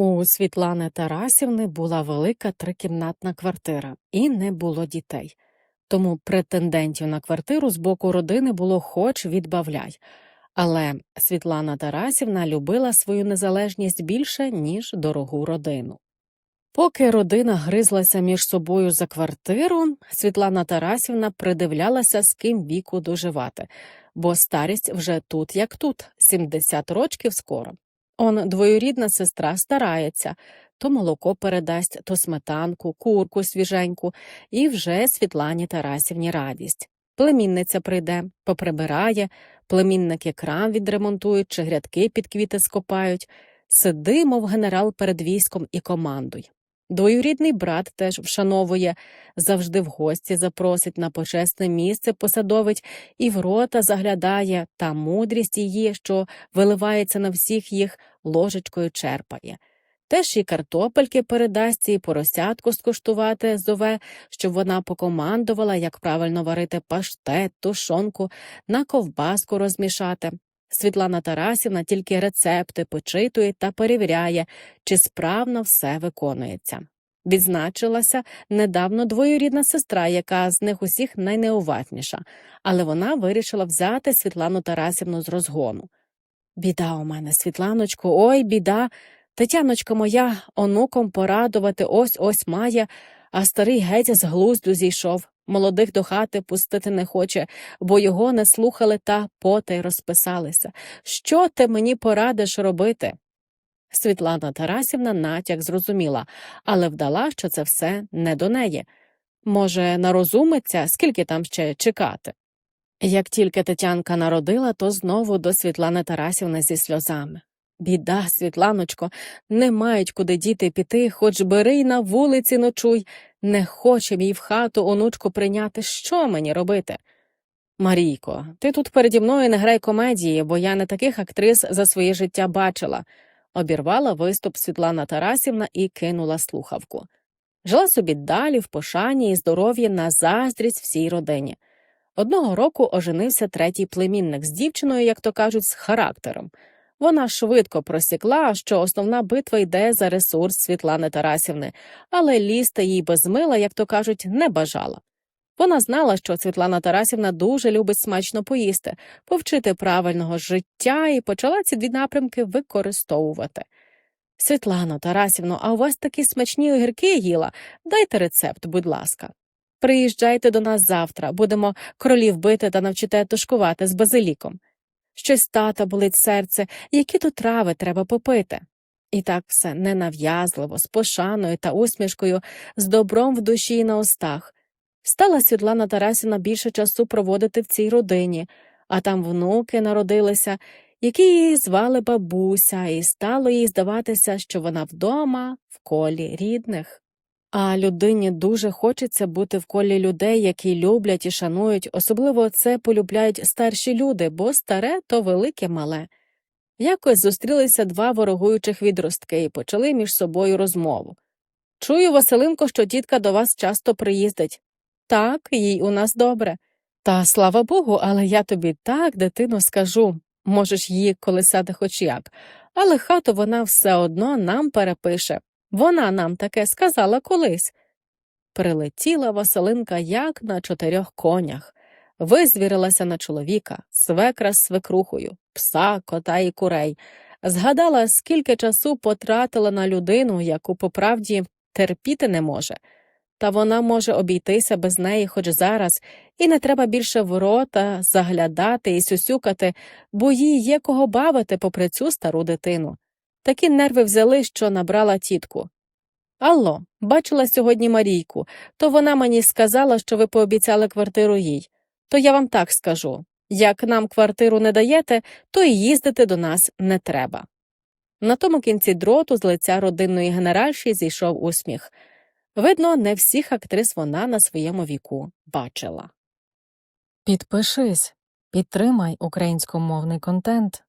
У Світлани Тарасівни була велика трикімнатна квартира і не було дітей. Тому претендентів на квартиру з боку родини було хоч відбавляй. Але Світлана Тарасівна любила свою незалежність більше, ніж дорогу родину. Поки родина гризлася між собою за квартиру, Світлана Тарасівна придивлялася, з ким віку доживати, бо старість вже тут, як тут, 70 рочків скоро. Он двоюрідна сестра старається, то молоко передасть, то сметанку, курку свіженьку, і вже Світлані Тарасівні радість. Племінниця прийде, поприбирає, племінники крам відремонтують чи грядки під квіти скопають. Сиди, мов генерал перед військом і командуй. Двоюрідний брат теж вшановує, завжди в гості запросить на почесне місце посадовить і в рота заглядає, та мудрість її, що виливається на всіх їх, ложечкою черпає. Теж і картопельки передасть, і поросятку скуштувати зове, щоб вона покомандувала, як правильно варити паштет, тушонку, на ковбаску розмішати. Світлана Тарасівна тільки рецепти почитує та перевіряє, чи справно все виконується. Відзначилася недавно двоюрідна сестра, яка з них усіх найнеуважніша, але вона вирішила взяти Світлану Тарасівну з розгону. Біда у мене, Світланочко, ой, біда. Тетяночка моя онуком порадувати ось ось має, а старий геть з глузду зійшов. Молодих до хати пустити не хоче, бо його не слухали та потай розписалися. Що ти мені порадиш робити? Світлана Тарасівна натяк зрозуміла, але вдала, що це все не до неї. Може, нарозумиться, скільки там ще чекати? Як тільки Тетянка народила, то знову до Світлани Тарасівни зі сльозами. Біда, Світланочко, не мають куди діти піти, хоч бери й на вулиці ночуй. Не хоче мій в хату онучку прийняти. Що мені робити? Марійко, ти тут переді мною не грай комедії, бо я не таких актрис за своє життя бачила, обірвала виступ Світлана Тарасівна і кинула слухавку. Жила собі далі в пошані і здоров'ї на заздрість всій родині. Одного року оженився третій племінник з дівчиною, як то кажуть, з характером. Вона швидко просікла, що основна битва йде за ресурс Світлани Тарасівни, але лізти їй без мила, як то кажуть, не бажала. Вона знала, що Світлана Тарасівна дуже любить смачно поїсти, повчити правильного життя і почала ці дві напрямки використовувати. Світлано Тарасівно, а у вас такі смачні огірки їла? Дайте рецепт, будь ласка. Приїжджайте до нас завтра, будемо кролів бити та навчите тушкувати з базиліком. Щось тата болить серце, які то трави треба попити. І так все ненав'язливо, з пошаною та усмішкою, з добром в душі і на устах. Стала Світлана Тарасівна більше часу проводити в цій родині, а там внуки народилися, які її звали бабуся, і стало їй здаватися, що вона вдома, в колі рідних. А людині дуже хочеться бути в колі людей, які люблять і шанують, особливо це полюбляють старші люди, бо старе то велике мале. Якось зустрілися два ворогуючих відростки і почали між собою розмову. Чую, Василинко, що тітка до вас часто приїздить. Так, їй у нас добре. Та слава Богу, але я тобі так, дитино, скажу можеш її колисати хоч як, але хату вона все одно нам перепише. Вона нам таке сказала колись. Прилетіла Василинка як на чотирьох конях, визвірилася на чоловіка, свекра з свекрухою, пса, кота і курей, згадала, скільки часу потратила на людину, яку по правді терпіти не може. Та вона може обійтися без неї хоч зараз, і не треба більше в рота заглядати і сюсюкати, бо їй є кого бавити попри цю стару дитину. Такі нерви взяли, що набрала тітку. Алло, бачила сьогодні Марійку, то вона мені сказала, що ви пообіцяли квартиру їй. То я вам так скажу як нам квартиру не даєте, то і їздити до нас не треба. На тому кінці дроту з лиця родинної генеральші зійшов усміх. Видно, не всіх актрис вона на своєму віку бачила. Підпишись, підтримай українськомовний контент.